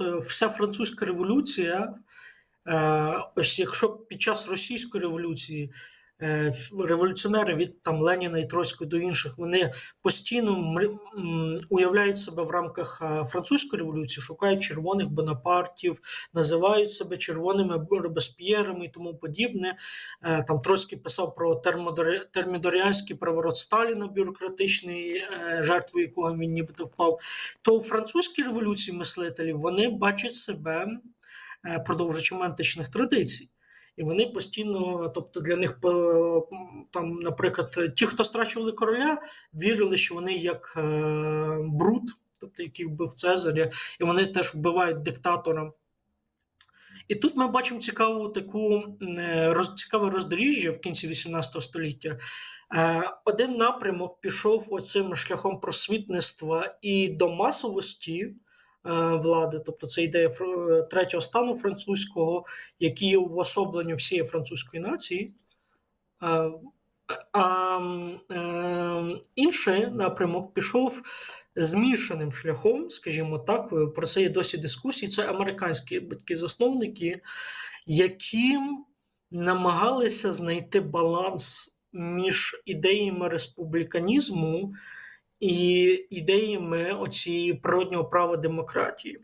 Вся французька революція, е, ось якщо під час російської революції революціонери від там Леніна і Троцького до інших, вони постійно уявляють себе в рамках е, французької революції, шукають червоних бонапартів, називають себе червоними Робесп'єрами і тому подібне. Е, Там Троцький писав про термідоріанський переворот Сталіна, бюрократичний, е, жертвою якого він нібито впав. То у французькій революції мислителі вони бачать себе е, продовжувачами античних традицій. І вони постійно, тобто для них е, там, наприклад, ті, хто страчували короля, вірили, що вони як е, бруд, тобто який вбив Цезаря, і вони теж вбивають диктатора. І тут ми бачимо цікаву таку е, цікаве роздоріжжя в кінці 18 століття. Один напрямок пішов оцим шляхом просвітництва і до масовості влади, тобто це ідея третього стану французького, який є уособленням всієї французької нації. Е, А е, інший напрямок пішов змішаним шляхом, скажімо так, е, про це є досі дискусії. Це американські батьки-засновники, які намагалися знайти баланс між ідеями республіканізму і ідеями оцієї природнього права демократії.